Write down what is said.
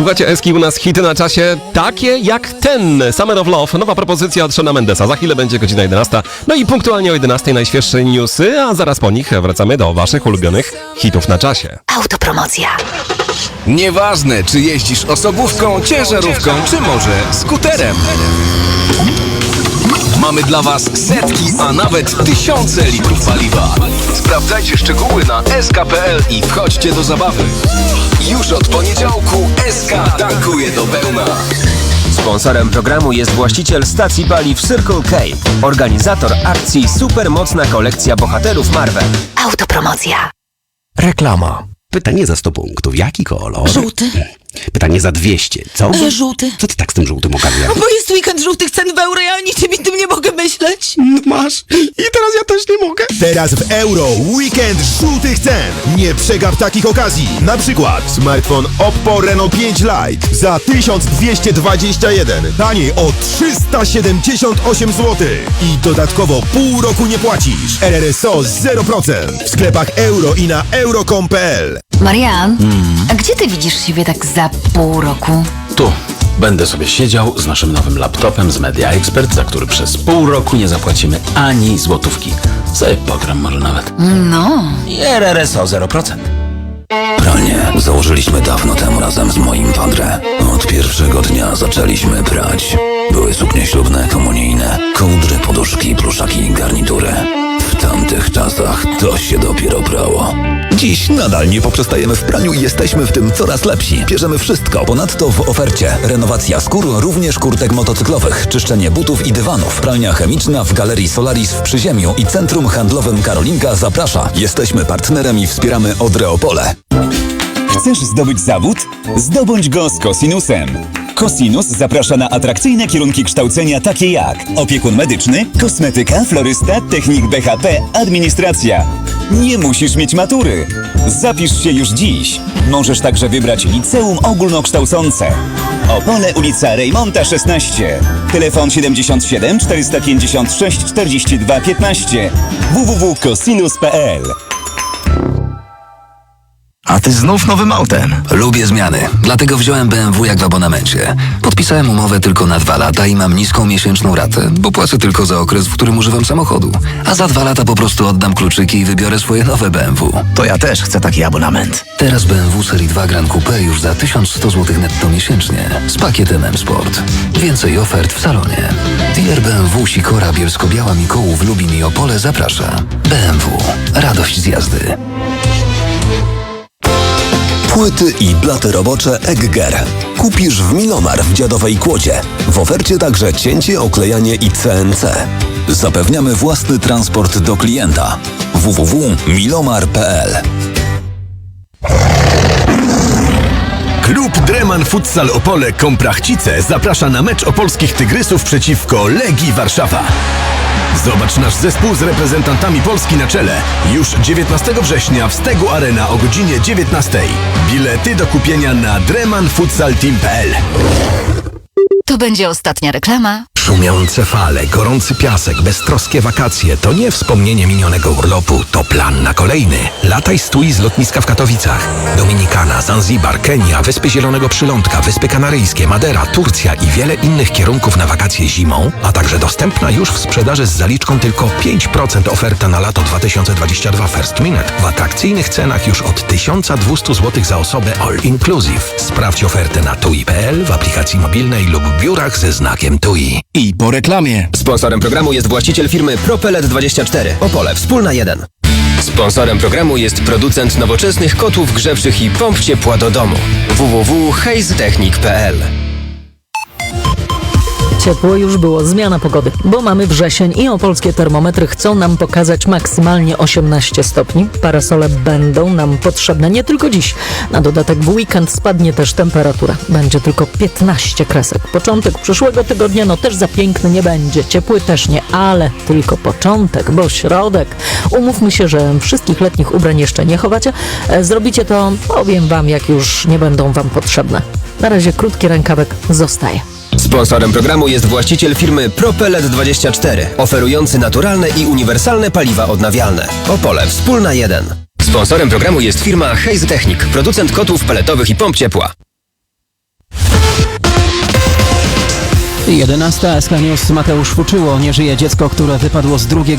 Słuchajcie, Eski u nas hity na czasie takie jak ten Summer of Love, nowa propozycja od Shona Mendesa. Za chwilę będzie godzina 11. No i punktualnie o 11 najświeższe newsy, a zaraz po nich wracamy do waszych ulubionych hitów na czasie. Autopromocja. Nieważne, czy jeździsz osobówką, ciężarówką, czy może skuterem. Mamy dla Was setki, a nawet tysiące litrów paliwa. Sprawdzajcie szczegóły na sk.pl i wchodźcie do zabawy. Już od poniedziałku SK tankuje do pełna. Sponsorem programu jest właściciel stacji paliw Circle K, organizator akcji Supermocna kolekcja bohaterów Marvel. Autopromocja. Reklama. Pytanie za 100 punktów. Jaki kolor? Żółty. Pytanie za 200. Co? E, żółty. Co ty tak z tym żółtym ogarnia? Bo jest weekend żółtych cen w euro, ja o niczym innym nie mogę myśleć. No masz. I teraz ja też nie mogę. Teraz w euro weekend żółtych cen. Nie przegap takich okazji. Na przykład smartfon Oppo Reno 5 Lite za 1221. Taniej o 378 zł. I dodatkowo pół roku nie płacisz. RRSO 0%. W sklepach euro i na euro.com.pl. Marian, a gdzie ty widzisz siebie tak za pół roku? Tu. Będę sobie siedział z naszym nowym laptopem z Media Expert, za który przez pół roku nie zapłacimy ani złotówki. Sobie pogram może nawet. No, I RRSO 0%. Pralnię założyliśmy dawno temu razem z moim Padre. Od pierwszego dnia zaczęliśmy prać. Były suknie ślubne, komunijne, kołdry, poduszki, pluszaki i garnitury. W tamtych czasach to się dopiero prało. Dziś nadal nie poprzestajemy w praniu i jesteśmy w tym coraz lepsi. Bierzemy wszystko. Ponadto w ofercie renowacja skór, również kurtek motocyklowych, czyszczenie butów i dywanów, pralnia chemiczna w Galerii Solaris w Przyziemiu i Centrum Handlowym Karolinka zaprasza. Jesteśmy partnerem i wspieramy Odreopole. Chcesz zdobyć zawód? Zdobądź go z Cosinusem. Cosinus zaprasza na atrakcyjne kierunki kształcenia takie jak opiekun medyczny, kosmetyka, florysta, technik BHP, administracja. Nie musisz mieć matury. Zapisz się już dziś. Możesz także wybrać liceum ogólnokształcące. Opole ulica Rejmonta 16. Telefon 77 456 42 15 www.cosinus.pl A ty znów nowym autem? Lubię zmiany, dlatego wziąłem BMW jak w abonamencie. Podpisałem umowę tylko na dwa lata i mam niską miesięczną ratę, bo płacę tylko za okres, w którym używam samochodu. A za dwa lata po prostu oddam kluczyki i wybiorę swoje nowe BMW. To ja też chcę taki abonament. Teraz BMW Serii 2 Grand Coupe już za 1100 zł netto miesięcznie z pakietem M-Sport. Więcej ofert w salonie. Dealer BMW Sikora Bielsko-Biała Mikołów Lubin i Opole zaprasza. BMW. Radość z jazdy. Płyty i blaty robocze Egger. Kupisz w Milomar w Dziadowej Kłodzie. W ofercie także cięcie, oklejanie i CNC. Zapewniamy własny transport do klienta. www.milomar.pl Klub Dreman Futsal Opole Komprachcice zaprasza na mecz opolskich Tygrysów przeciwko Legii Warszawa. Zobacz nasz zespół z reprezentantami Polski na czele już 19 września w Stegu Arena o godzinie 19. Bilety do kupienia na dremanfutsalteam.pl to będzie ostatnia reklama. Szumiące fale, gorący piasek, beztroskie wakacje to nie wspomnienie minionego urlopu, to plan na kolejny. Lataj stój z lotniska w Katowicach. Dominikana, Zanzibar, Kenia, Wyspy Zielonego Przylądka, Wyspy Kanaryjskie, Madera, Turcja i wiele innych kierunków na wakacje zimą, a także dostępna już w sprzedaży z zaliczką tylko 5% oferta na lato 2022 First Minute w atrakcyjnych cenach już od 1200 zł za osobę all inclusive. Sprawdź ofertę na tui.pl w aplikacji mobilnej lub biurach ze znakiem TUI. Po reklamie. Sponsorem programu jest właściciel firmy Propelet24. Opole Wspólna 1. Sponsorem programu jest producent nowoczesnych kotłów grzewczych i pomp ciepła do domu. www.heizdechnik.pl Ciepło już było, zmiana pogody, bo mamy wrzesień i opolskie termometry chcą nam pokazać maksymalnie 18 stopni. Parasole będą nam potrzebne nie tylko dziś. Na dodatek w weekend spadnie też temperatura. Będzie tylko 15 kresek. Początek przyszłego tygodnia no też za piękny nie będzie. Ciepły też nie, ale tylko początek, bo środek. Umówmy się, że wszystkich letnich ubrań jeszcze nie chowacie. E, Zrobicie to, powiem wam, jak już nie będą wam potrzebne. Na razie krótki rękawek zostaje. Sponsorem programu jest właściciel firmy Propellet24, oferujący naturalne i uniwersalne paliwa odnawialne. Opole Wspólna 1. Sponsorem programu jest firma Hayes Technik, producent kotłów peletowych i pomp ciepła. 11. Esklenius Mateusz Fuczyło. Nie żyje dziecko, które wypadło z drugiego